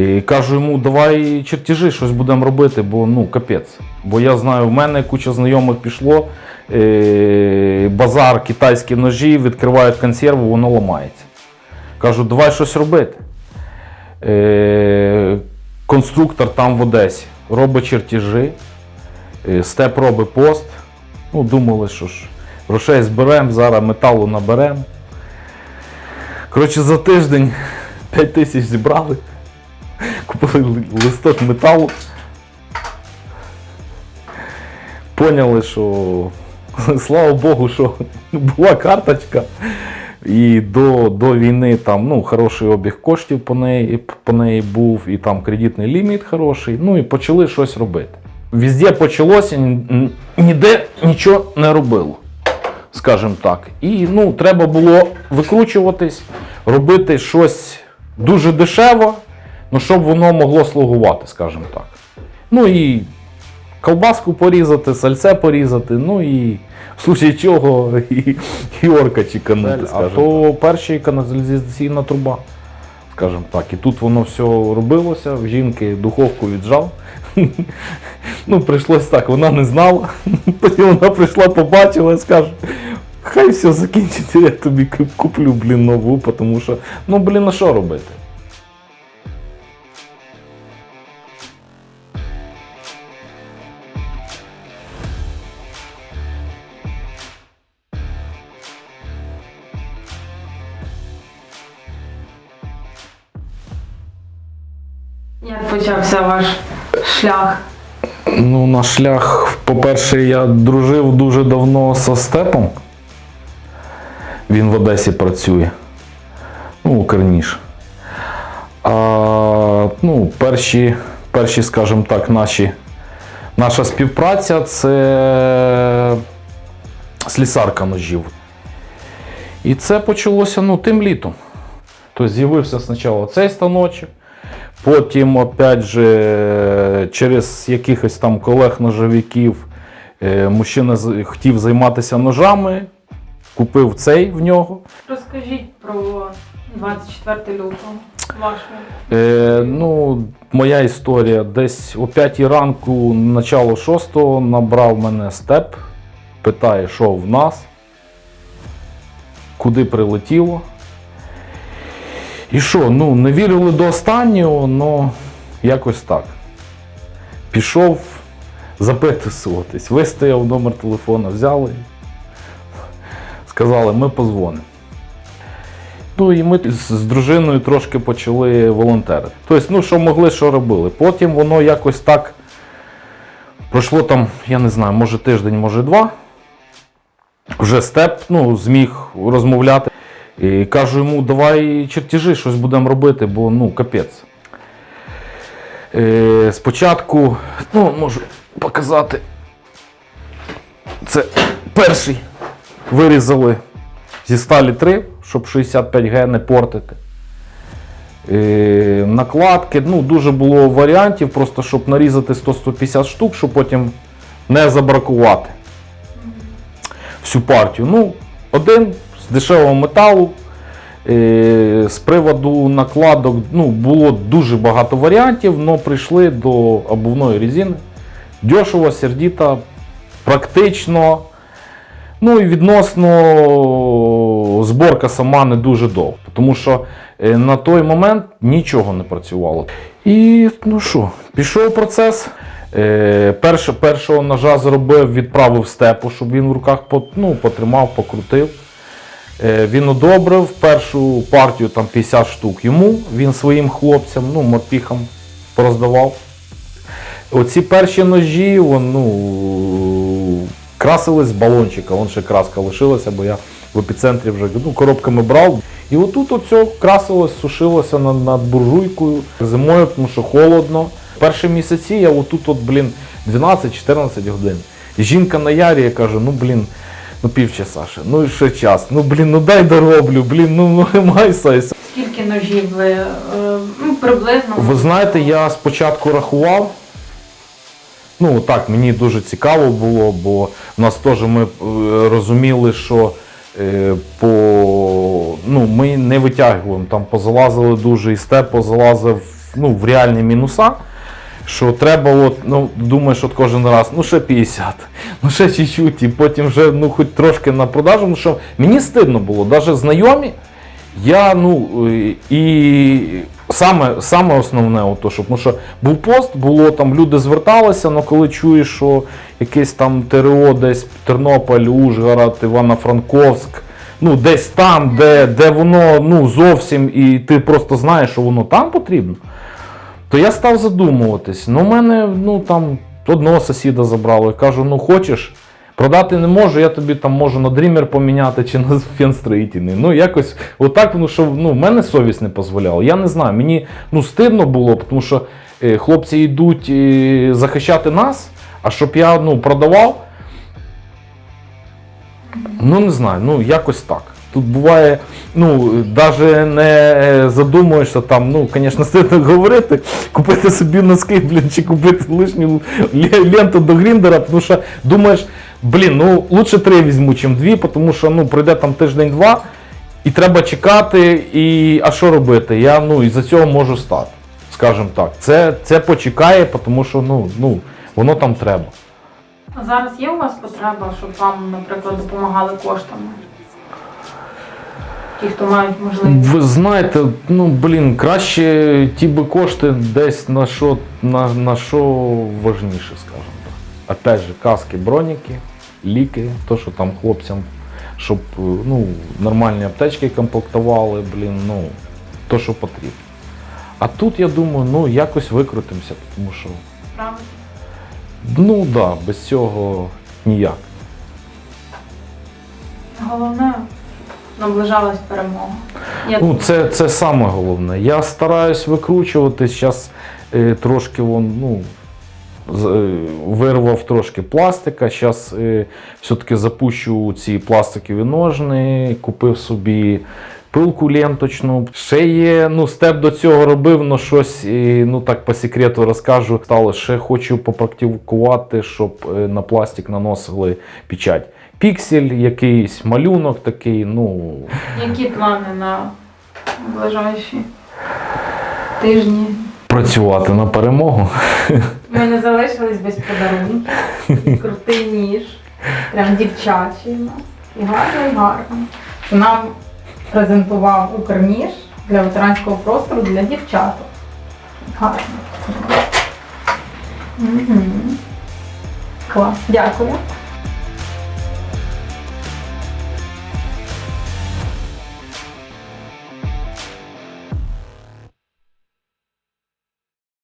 І кажу йому, давай чертежі, щось будемо робити, бо ну капець. Бо я знаю, в мене куча знайомих пішло, е, базар, китайські ножі, відкривають консерву, воно ламається. Кажу, давай щось робити. Е, конструктор там в Одесі робить чертежі, е, степ робить пост. Ну, думали, що ж, грошей зберемо, зараз металу наберемо. Коротше, за тиждень 5 тисяч зібрали, купили листок металу. Поняли, що слава Богу, що була карточка. І до, до війни там ну, хороший обіг коштів по неї, по неї був, і там кредитний ліміт хороший. Ну і почали щось робити. Везде почалося, ні- ні- ніде нічого не робило, скажімо так. І ну, треба було викручуватись, робити щось дуже дешево, ну, щоб воно могло слугувати, скажімо так. Ну і колбаску порізати, сальце порізати, ну і в случаї чого і, і орка чеканути. А то перша каналізаційна труба, скажімо так. І тут воно все робилося, в жінки духовку віджав. Ну, прийшлось так, вона не знала. Потім вона прийшла, побачила і скаже, хай все закінчиться, я тобі куплю, блін, нову, тому що, ну, блін, а що робити? Як почався ваш шлях? Ну, на шлях, по-перше, я дружив дуже давно со Степом. Він в Одесі працює. Ну, Укрніж. А, ну, перші, перші, скажімо так, наші, наша співпраця це слісарка ножів. І це почалося ну, тим літом. Тобто з'явився спочатку цей станочок, Потім, опять же, через якихось там колег-ножовиків е, мужчина хотів займатися ножами, купив цей в нього. Розкажіть про 24 лютого вашу. Е, ну, моя історія десь о 5 ранку, начало 6 набрав мене степ, питає, що в нас, куди прилетіло. І що, ну, не вірили до останнього, але якось так. Пішов записуватись, вистояв номер телефона, взяли, сказали, ми позвонимо. Ну і ми з, дружиною трошки почали волонтерити. Тобто, ну що могли, що робили. Потім воно якось так пройшло там, я не знаю, може тиждень, може два. Вже степ ну, зміг розмовляти. І кажу йому, давай чертежі, щось будемо робити, бо ну капець. Е, спочатку, ну, можу показати. Це перший вирізали зі сталі 3, щоб 65Г не портити. Е, накладки, ну, дуже було варіантів, просто щоб нарізати 100-150 штук, щоб потім не забракувати всю партію. Ну, один дешевого металу. Е, з приводу накладок ну, було дуже багато варіантів, але прийшли до обувної резини. Дешево, сердіта, практично. Ну і відносно зборка сама не дуже довго, тому що е, на той момент нічого не працювало. І ну що, пішов процес. Е, перше, першого ножа зробив, відправив степу, щоб він в руках ну, потримав, покрутив. Е, Він одобрив першу партію там 50 штук йому, він своїм хлопцям, ну, морпіхам пороздавав. Оці перші ножі, вон, ну, красились з балончика, вон ще краска лишилася, бо я в епіцентрі вже ну, коробками брав. І отут оце красилось, сушилося над, над буржуйкою зимою, тому що холодно. Перші місяці я отут, от, блін, 12-14 годин. Жінка на ярі каже, ну блін, ну півчаса ще, ну і ще час, ну блін, ну дай дороблю, блін, ну, ну май сайс. Скільки ножів ви е, ну, приблизно? Ви знаєте, я спочатку рахував. Ну так, мені дуже цікаво було, бо в нас теж ми е, розуміли, що е, по, ну, ми не витягуємо. Там позалазили дуже, і степ позалазив ну, в реальні мінуса. Що треба, от, ну, думаєш, от кожен раз, ну ще 50, ну ще чуть-чуть, і потім вже ну, хоч трошки на продажу. Ну, що мені стидно було, навіть знайомі, я, ну, і саме, саме основне, ото, щоб, ну, що був пост, було там, люди зверталися, але коли чуєш, що якесь там ТРО десь Тернопіль, Ужгород, Івано-Франковськ, ну, десь там, де, де воно ну, зовсім, і ти просто знаєш, що воно там потрібно, то я став задумуватись. Ну, у мене ну, там одного сусіда забрало. Я кажу, ну хочеш, продати не можу, я тобі там можу на дрімер поміняти чи на фенстроїтельний. Ну, якось отак, ну, що ну, в мене совість не дозволяла. Я не знаю, мені ну, стидно було, тому що е, хлопці йдуть е, захищати нас, а щоб я ну, продавав. Ну, не знаю, ну якось так. Тут буває, ну, навіть не е, задумуєшся там, ну, звісно, стидно говорити, купити собі носки, блін, чи купити лишню ленту до гріндера, тому що думаєш, блін, ну лучше три візьму, чим дві, тому що ну, пройде там тиждень-два, і треба чекати, і а що робити? Я ну, із-за цього можу стати. Скажімо так. Це, це почекає, тому що ну, ну, воно там треба. А зараз є у вас потреба, щоб вам, наприклад, допомагали коштами? Ті, хто мають можливість. Ви знаєте, ну блін, краще ті би кошти десь на що, на, на що важніше, скажімо так. Опять же, каски, броніки, ліки, то, що там хлопцям, щоб е, ну, нормальні аптечки комплектували, блін, ну, то, що потрібно. А тут я думаю, ну якось викрутимося, тому що, Правда? ну так, да, без цього ніяк. Головне, наближалась перемога. Я Ну, це, це саме головне. Я стараюсь викручуватись. Зараз е, трошки вон, ну, е, вирвав трошки пластика. Зараз е, все-таки запущу ці пластикові ножни, купив собі пилку ленточну. Ще є, ну, степ до цього робив, але щось, е, ну так по секрету розкажу. Стало, ще хочу попрактикувати, щоб е, на пластик наносили печать. Піксель, якийсь малюнок такий, ну. Які плани на ближайші тижні? працювати на перемогу. Ми не залишились без подарунків. Крутий ніж. Прям дівчачий. у нас. І гарно, і гарно. Нам презентував Укрніж для ветеранського простору для дівчаток. Гарно. Мгм. Клас. Дякую.